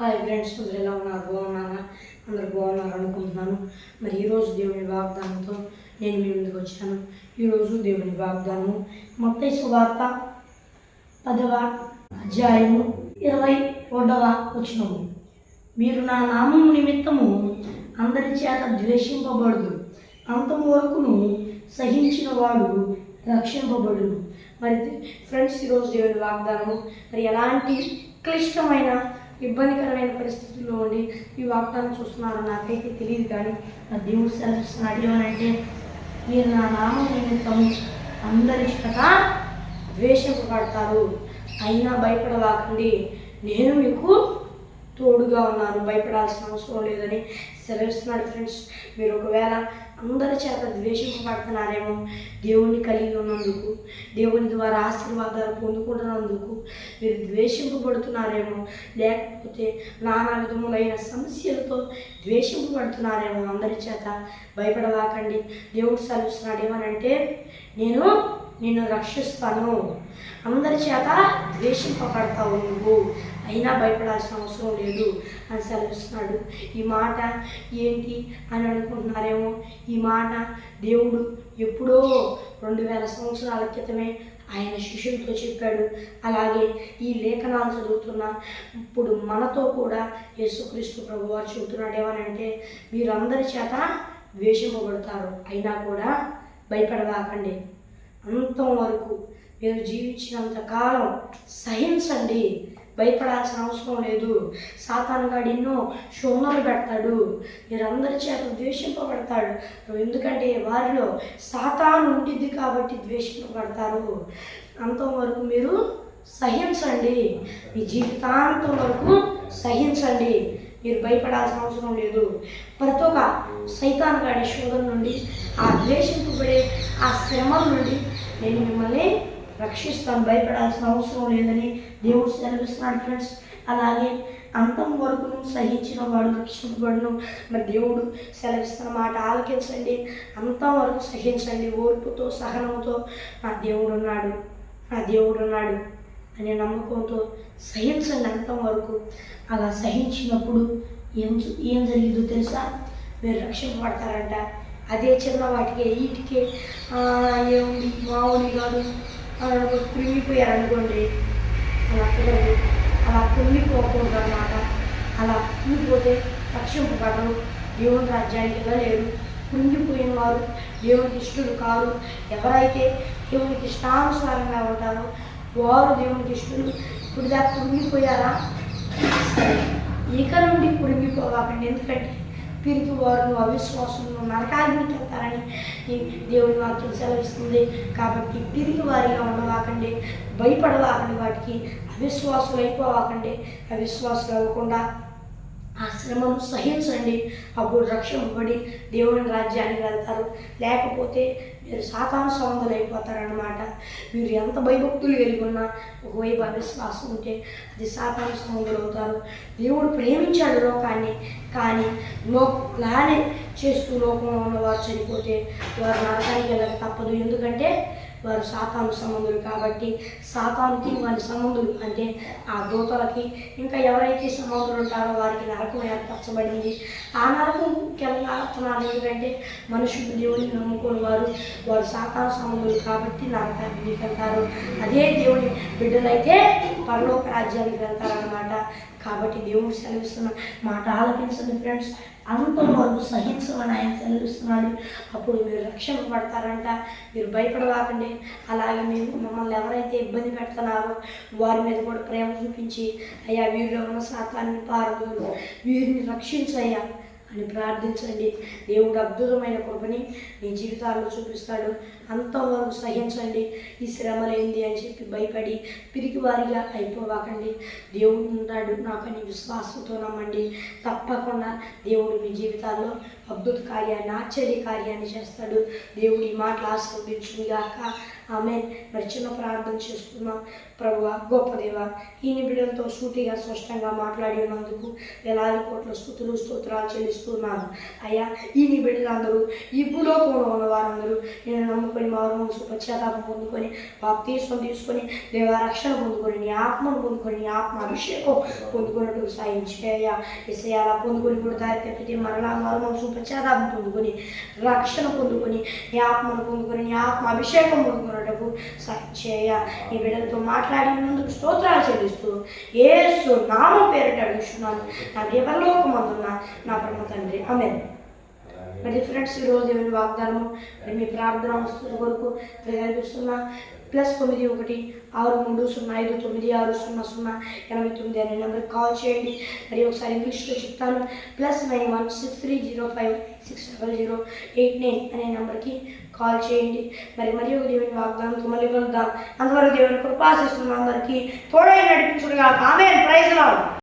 Hi friends అందరు ఎలా ఉన్నారు? బాగున్నారా? అందరు బాగున్నారు అనుకుంటున్నాను. మరి ఈరోజు దేవుని వాగ్దానంతో నేను మీ ముందుకు వచ్చాను. ఈరోజు దేవుని వాగ్దానము మొత్తం వార్త పదవ అధ్యాయము ఇరవై రెండవ వచ్చినము మీరు నా నామం నిమిత్తము అందరి చేత ద్వేషింపబడదు అంతం వరకును సహించిన వాడు రక్షింపబడును. మరి ఫ్రెండ్స్ ఈరోజు దేవుని వాగ్దానము మరి ఎలాంటి క్లిష్టమైన ఇబ్బందికరమైన పరిస్థితుల్లో ఉండి ఈ వాగ్దానం చూస్తున్నారో నాకైతే తెలియదు కానీ నా దేవుడు సెలవిస్తున్నాడు. ఏమనంటే మీరు నా నామం నిమిత్తం అందరి చేత ద్వేషింపబడతారు అయినా భయపడవాకండి. నేను మీకు తోడుగా ఉన్నాను. భయపడాల్సిన అవసరం లేదని సెలవిస్తున్నాడు ఫ్రెండ్స్. మీరు ఒకవేళ అందరి చేత ద్వేషింపబడుతున్నారేమో దేవుణ్ణి కలిగి ఉన్నందుకు దేవుని ద్వారా ఆశీర్వాదాలు పొందుకుంటున్నందుకు మీరు ద్వేషింపబడుతున్నారేమో లేకపోతే నానా విధములైన సమస్యలతో ద్వేషింపబడుతున్నారేమో అందరి చేత భయపడవాకండి. దేవుడు సెలవిస్తున్నాడు ఏమనంటే నేను నిన్ను రక్షిస్తాను. అందరి చేత ద్వేషింపబడతావు నువ్వు. అయినా భయపడాల్సిన అవసరం లేదు అని సెలవిస్తున్నాడు. ఈ మాట ఏంటి అని అనుకుంటున్నారేమో? ఈ మాట దేవుడు ఎప్పుడో రెండు వేల సంవత్సరాల క్రితమే ఆయన శిష్యులతో చెప్పాడు. అలాగే ఈ లేఖనాలు చదువుతున్న ఇప్పుడు మనతో కూడా యేసుక్రీస్తు ప్రభు వారు చెబుతున్నాడు ఏమనంటే మీరందరి చేత ద్వేషింపబడతారు. అయినా కూడా భయపడవాకండి. అంతం వరకు మీరు జీవించినంత కాలం సహించండి. భయపడాల్సిన అవసరం లేదు. సాతానుగాడు ఎన్నో శోధనలు పెడతాడు. మీరందరి చేత ద్వేషింపబడతాడు. ఎందుకంటే వారిలో సాతాను ఉండిద్ది కాబట్టి ద్వేషింపబడతారు. అంతం వరకు మీరు సహించండి. మీ జీవితాంతం వరకు సహించండి. మీరు భయపడాల్సిన అవసరం లేదు. ప్రతి ఒక్క సైతాన్ గాడి శోధన నుండి ఆ ద్వేషింపబడే ఆ శ్రమల నుండి నేను మిమ్మల్ని రక్షిస్తాను. భయపడాల్సిన అవసరం లేదని దేవుడు సెలవిస్తున్నాడు ఫ్రెండ్స్. అలాగే అంతం వరకు సహించిన వాడు రక్షింపబడును. మరి దేవుడు సెలవిస్తున్న మాట ఆలకించండి. అంతం వరకు సహించండి. ఓర్పుతో సహనంతో నా దేవుడు ఉన్నాడు నా దేవుడు ఉన్నాడు అనే నమ్మకంతో సహించండి అంతం వరకు అలా సహించినప్పుడు ఏం ఏం జరిగిందో తెలుసా? మీరు రక్షింపబడతారంట అదే చిన్న వాటికి వీటికి ఏముంది? మామూలు కాదు. కృంగిపోయారనుకోండి. అలా కుదరదు అలా కృంగిపోకూడదు అన్నమాట అలా కృంగిపోతే రక్షింపబడరు దేవుని రాజ్యానికి వెళ్ళలేరు కృంగిపోయిన వారు దేవునికి ఇష్టలు కారు. ఎవరైతే దేవునికి ఇష్టానుసారంగా ఉంటారో వారు దేవునికి ఇష్టలు ఇప్పుడు దాకా కురిగిపోయారా? ఇక నుండి కురింగిపోవాకండి ఎందుకంటే పిరికి వారు అవిశ్వాసంలో నరకాగ్నికి వెళ్తారని ఈ దేవుని వాక్యం సెలవిస్తుంది. కాబట్టి తిరిగి వారిగా ఉండవాకండి. భయపడవాకండి వాటికి. అవిశ్వాసులు అయిపోవాకండి అవిశ్వాసులు అవ్వకుండా ఆ శ్రమను సహించండి. అప్పుడు రక్షింపబడి దేవుని రాజ్యానికి వెళ్తారు. లేకపోతే మీరు సాతాను సంబంధాలు అయిపోతారనమాట మీరు ఎంత భయభక్తులు కలిగి ఉన్నా ఒకవైపు అవిశ్వాసం ఉంటే అది సాతాను సంబంధాలు అవుతారు దేవుడు ప్రేమించాడు లోకాన్ని. కానీ లోకాన్ని చేస్తూ లోకంలో ఉన్నవారు చనిపోతే వారు నరకానికి వెళ్ళక తప్పదు. ఎందుకంటే వారు సాతాను సంబంధులు కాబట్టి సాతానికి వారి సంబంధులు అంటే ఆ దూతలకి ఇంకా ఎవరైతే సంబంధులు ఉంటారో వారికి నరకం ఏర్పరచబడింది. ఆ నరకం వెళ్ళాడుతున్నారు ఎందుకంటే మనుషులు దేవుడిని నమ్ముకుని వారు వారు సాతాను సంబంధులు కాబట్టి నరకానికి వెళ్తారు అదే దేవుని బిడ్డలైతే పరలోక రాజ్యానికి వెళ్తారనమాట కాబట్టి దేవుడు సెలవిస్తున్న మాట ఆలకించండి ఫ్రెండ్స్. అంత వరకు సహించమని ఆయన సెలవిస్తున్నాడు. అప్పుడు మీరు రక్షణ పడతారంట మీరు భయపడవాకండి. అలాగే మీరు మమ్మల్ని ఎవరైతే ఇబ్బంది పెడుతున్నారో వారి మీద కూడా ప్రేమ చూపించి అయ్యా వీరిలో ఉన్న శాతాన్ని పారదు వీరిని రక్షించయ్యా అని ప్రార్థించండి. దేవుడు అద్భుతమైన కృపని మీ జీవితాల్లో చూపిస్తాడు. అంతవరకు సహించండి. ఈ శ్రమ ఏంది అని చెప్పి భయపడి పిరికి వారిగా అయిపోవాకండి. దేవుడు ఉంటాడు. నాకని విశ్వాసంతో నమ్మండి. తప్పకుండా దేవుడు మీ జీవితాల్లో అద్భుత కార్యాన్ని ఆశ్చర్య కార్యాన్ని చేస్తాడు. దేవుడు ఈ మాటలు ఆస్వాదించుగాక ఆమె మరి చిన్న ప్రార్థన చేసుకున్నాం ప్రభు గొప్ప దేవ ఈ నిబిడలతో సూటిగా స్పష్టంగా మాట్లాడి ఉన్నందుకు వేలాది కోట్ల స్థుతులు స్తోత్రాలు చెల్లిస్తున్నాను. అయ్యా ఈ నిబిడలందరూ ఈ భూలోకంలో ఉన్న వారందరూ నేను నమ్ముకొని మారు మనసు పశ్చాత్తాపం పొందుకొని బాప్తీసం తీసుకొని దేవ రక్షణ పొందుకొని నీ ఆత్మను పొందుకొని నీ ఆత్మ అభిషేకం పొందుకున్నట్టు సాయం చేయ ఇసే అలా పొందుకొని కూడా దారి తప్పితే మరలా మారు మనసు పశ్చాత్తాపం పొందుకొని రక్షణ పొందుకొని నీ ఆత్మను పొందుకొని నీ ఆత్మ అభిషేకం పొందుకొని సాయం చేయ ఈ బిడ్డలతో మాట్లాడినందుకు స్తోత్రాలు చెల్లిస్తూ ఏసు నామం పేరిట అడుగుతున్నాను నా దేవలోకమందున్న నా పరమ తండ్రి. అమెన్ మరి ఫ్రెండ్స్ ఈరోజు దేవుని వాగ్దానం మరి మీ ప్రార్థన వస్తున్న కొరకు ప్రయత్నిస్తున్నా ప్లస్ తొమ్మిది ఒకటి ఆరు మూడు సున్నా ఐదు తొమ్మిది ఆరు సున్నా సున్నా ఎనభై తొమ్మిది అనే నెంబర్కి కాల్ చేయండి. మరి ఒకసారి ఇంగ్లీష్లో చెప్తాను. Plus nine one six three zero five six double zero eight nine అనే నెంబర్కి కాల్ చేయండి. మరి మరి ఒక దేవుని వాగ్దానంతో మళ్ళీ కలుద్దాం. అంతవరకు దేవుని కృపాశిస్తున్న అందరికీ తోడై నడిపించుడుగా ఆమె ప్రైజ్ లాడ్